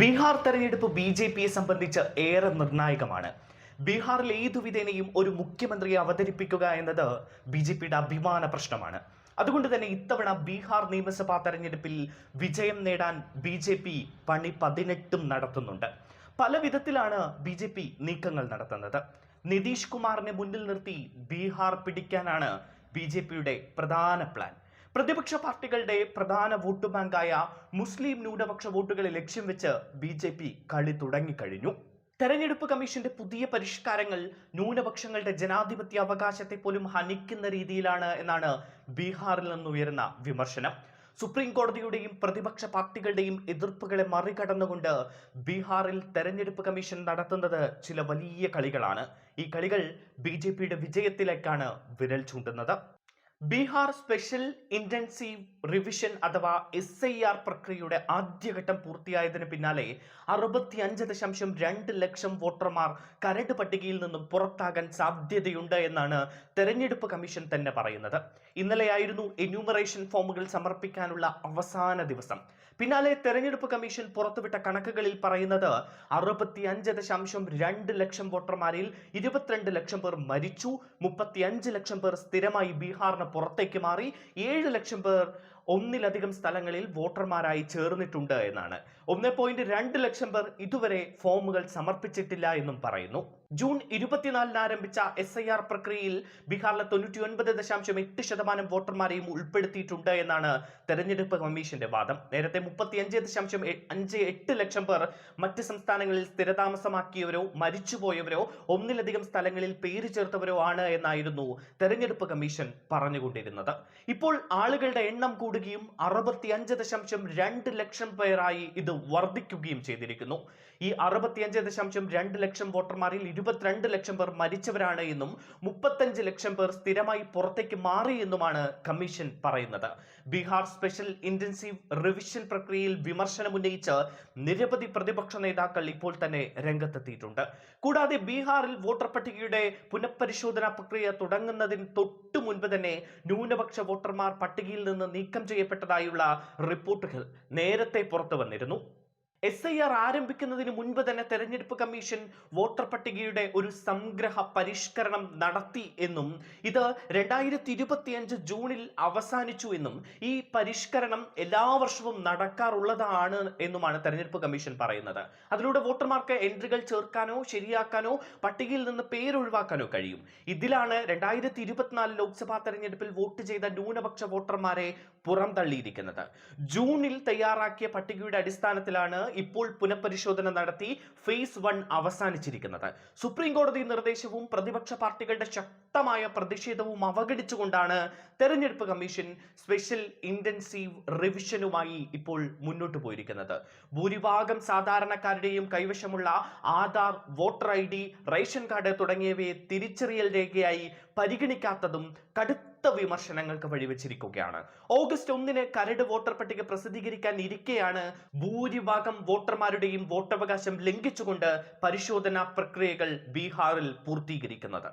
ബീഹാർ തെരഞ്ഞെടുപ്പ് B J പിയെ സംബന്ധിച്ച് ഏറെ നിർണായകമാണ്. ബീഹാറിൽ ഏതു വിധേനയും ഒരു മുഖ്യമന്ത്രിയെ അവതരിപ്പിക്കുക എന്നത് ബി ജെ പിയുടെ അഭിമാന പ്രശ്നമാണ്. അതുകൊണ്ട് തന്നെ ഇത്തവണ ബീഹാർ നിയമസഭാ തെരഞ്ഞെടുപ്പിൽ വിജയം നേടാൻ ബി ജെ പി പണി പതിനെട്ടും നടത്തുന്നുണ്ട്. പല വിധത്തിലാണ് ബി ജെ പി നീക്കങ്ങൾ നടത്തുന്നത്. നിതീഷ് കുമാറിനെ മുന്നിൽ നിർത്തി ബീഹാർ പിടിക്കാനാണ് ബി ജെ പിയുടെ പ്രധാന പ്ലാൻ. പ്രതിപക്ഷ പാർട്ടികളുടെ പ്രധാന വോട്ട് ബാങ്കായ മുസ്ലിം ന്യൂനപക്ഷ വോട്ടുകളെ ലക്ഷ്യം വെച്ച് ബി ജെ പി കളി തുടങ്ങിക്കഴിഞ്ഞു. തെരഞ്ഞെടുപ്പ് കമ്മീഷന്റെ പുതിയ പരിഷ്കാരങ്ങൾ ന്യൂനപക്ഷങ്ങളുടെ ജനാധിപത്യ അവകാശത്തെ പോലും ഹനിക്കുന്ന രീതിയിലാണ് എന്നാണ് ബീഹാറിൽ നിന്നുയരുന്ന വിമർശനം. സുപ്രീം കോടതിയുടെയും പ്രതിപക്ഷ പാർട്ടികളുടെയും എതിർപ്പുകളെ മറികടന്നുകൊണ്ട് ബീഹാറിൽ തെരഞ്ഞെടുപ്പ് കമ്മീഷൻ നടത്തുന്നത് ചില വലിയ കളികളാണ്. ഈ കളികൾ ബി വിജയത്തിലേക്കാണ് വിരൽ ചൂണ്ടുന്നത്. ബീഹാർ സ്പെഷ്യൽ ഇന്റൻസീവ് റിവിഷൻ അഥവാ എസ് ഐ ആർ പ്രക്രിയയുടെ ആദ്യഘട്ടം പൂർത്തിയായതിന് പിന്നാലെ അറുപത്തി അഞ്ച് ദശാംശം രണ്ട് ലക്ഷം വോട്ടർമാർ കരട് പട്ടികയിൽ നിന്നും പുറത്താകാൻ സാധ്യതയുണ്ട് എന്നാണ് തെരഞ്ഞെടുപ്പ് കമ്മീഷൻ തന്നെ പറയുന്നത്. ഇന്നലെയായിരുന്നു എന്യൂമറേഷൻ ഫോമുകൾ സമർപ്പിക്കാനുള്ള അവസാന ദിവസം. പിന്നാലെ തെരഞ്ഞെടുപ്പ് കമ്മീഷൻ പുറത്തുവിട്ട കണക്കുകളിൽ പറയുന്നത് അറുപത്തി അഞ്ച് ദശാംശം രണ്ട് ലക്ഷം വോട്ടർമാരിൽ ഇരുപത്തിരണ്ട് ലക്ഷം പേർ മരിച്ചു മുപ്പത്തി അഞ്ച് ലക്ഷം പേർ സ്ഥിരമായി ബീഹാറിന് പുറത്തേക്ക് മാറി ഏഴ് ലക്ഷം പേർ ഒന്നിലധികം സ്ഥലങ്ങളിൽ വോട്ടർമാരായി ചേർന്നിട്ടുണ്ട് എന്നാണ്. ഒന്ന് പോയിന്റ് രണ്ട് ലക്ഷം പേർ ഇതുവരെ ഫോമുകൾ സമർപ്പിച്ചിട്ടില്ല എന്നും പറയുന്നു. ജൂൺ ഇരുപത്തിനാലിന് ആരംഭിച്ച എസ് ഐ ആർ പ്രക്രിയയിൽ ബീഹാറിലെ തൊണ്ണൂറ്റി ഒൻപത് ദശാംശം എട്ട് ശതമാനം വോട്ടർമാരെയും ഉൾപ്പെടുത്തിയിട്ടുണ്ട് എന്നാണ് തെരഞ്ഞെടുപ്പ് കമ്മീഷന്റെ വാദം. നേരത്തെ മുപ്പത്തിയഞ്ച് ദശാംശം അഞ്ച് എട്ട് ലക്ഷം പേർ മറ്റ് സംസ്ഥാനങ്ങളിൽ സ്ഥിരതാമസമാക്കിയവരോ മരിച്ചുപോയവരോ ഒന്നിലധികം സ്ഥലങ്ങളിൽ പേര് ചേർത്തവരോ ആണ് എന്നായിരുന്നു തെരഞ്ഞെടുപ്പ് കമ്മീഷൻ പറഞ്ഞുകൊണ്ടിരുന്നത്. ഇപ്പോൾ ആളുകളുടെ എണ്ണം കൂടുകയും അറുപത്തിയഞ്ച് ദശാംശം രണ്ട് ലക്ഷം പേരായി ഇത് വർദ്ധിക്കുകയും ചെയ്തിരിക്കുന്നു. ഈ അറുപത്തിയഞ്ച് ദശാംശം രണ്ട് ലക്ഷം വോട്ടർമാരിൽ ഇരുപത്തിരണ്ട് ലക്ഷം പേർ മരിച്ചവരാണ് എന്നും മുപ്പത്തഞ്ച് ലക്ഷം പേർ സ്ഥിരമായി പുറത്തേക്ക് മാറി എന്നുമാണ് കമ്മീഷൻ പറയുന്നത്. ബീഹാർ സ്പെഷ്യൽ ഇന്റൻസീവ് റിവിഷൻ പ്രക്രിയയിൽ വിമർശനം ഉന്നയിച്ച് നിരവധി പ്രതിപക്ഷ നേതാക്കൾ ഇപ്പോൾ തന്നെ രംഗത്തെത്തിയിട്ടുണ്ട്. കൂടാതെ ബീഹാറിൽ വോട്ടർ പട്ടികയുടെ പുനഃപരിശോധനാ പ്രക്രിയ തുടങ്ങുന്നതിന് തൊട്ടു മുൻപ് തന്നെ ന്യൂനപക്ഷ വോട്ടർമാർ പട്ടികയിൽ നിന്ന് നീക്കം ചെയ്യപ്പെട്ടതായുള്ള റിപ്പോർട്ടുകൾ നേരത്തെ പുറത്തു വന്നിരുന്നു. എസ് ഐ ആർ ആരംഭിക്കുന്നതിന് മുൻപ് തന്നെ തെരഞ്ഞെടുപ്പ് കമ്മീഷൻ വോട്ടർ പട്ടികയുടെ ഒരു സംഗ്രഹ പരിഷ്കരണം നടത്തി എന്നും ഇത് രണ്ടായിരത്തി ഇരുപത്തിയഞ്ച് ജൂണിൽ അവസാനിച്ചു എന്നും ഈ പരിഷ്കരണം എല്ലാ വർഷവും നടക്കാറുള്ളതാണ് എന്നുമാണ് തെരഞ്ഞെടുപ്പ് കമ്മീഷൻ പറയുന്നത്. അതിലൂടെ വോട്ടർമാർക്ക് എൻട്രികൾ ചേർക്കാനോ ശരിയാക്കാനോ പട്ടികയിൽ നിന്ന് പേരൊഴിവാക്കാനോ കഴിയും. ഇതിലാണ് രണ്ടായിരത്തി ഇരുപത്തിനാല് ലോക്സഭാ തെരഞ്ഞെടുപ്പിൽ വോട്ട് ചെയ്ത ന്യൂനപക്ഷ വോട്ടർമാരെ പുറം തള്ളിയിരിക്കുന്നത് ജൂണിൽ തയ്യാറാക്കിയ പട്ടികയുടെ അടിസ്ഥാനത്തിലാണ് ഇപ്പോൾ പുനഃപരിശോധന നടത്തി ഫേസ് വൺ അവസാനിച്ചിരിക്കുന്നത്. സുപ്രീം കോടതി നിർദ്ദേശവും പ്രതിപക്ഷ പാർട്ടികളുടെ ശക്തമായ പ്രതിഷേധവും അവഗണിച്ചുകൊണ്ടാണ് തെരഞ്ഞെടുപ്പ് കമ്മീഷൻ സ്പെഷ്യൽ ഇന്റൻസീവ് റിവിഷനുമായി ഇപ്പോൾ മുന്നോട്ട് പോയിരിക്കുന്നത്. ഭൂരിഭാഗം സാധാരണക്കാരുടെയും കൈവശമുള്ള Aadhaar voter I D ration card തുടങ്ങിയവയെ തിരിച്ചറിയൽ രേഖയായി പരിഗണിക്കാത്തതും കടുത്ത വിമർശനങ്ങൾക്ക് വഴിവെച്ചിരിക്കുകയാണ്. ഓഗസ്റ്റ് ഒന്നിന് കരട് വോട്ടർ പട്ടിക പ്രസിദ്ധീകരിക്കാൻ ഇരിക്കെയാണ് ഭൂരിഭാഗം വോട്ടർമാരുടെയും വോട്ടവകാശം ലംഘിച്ചുകൊണ്ട് പരിശോധനാ പ്രക്രിയകൾ ബീഹാറിൽ പൂർത്തീകരിക്കുന്നത്.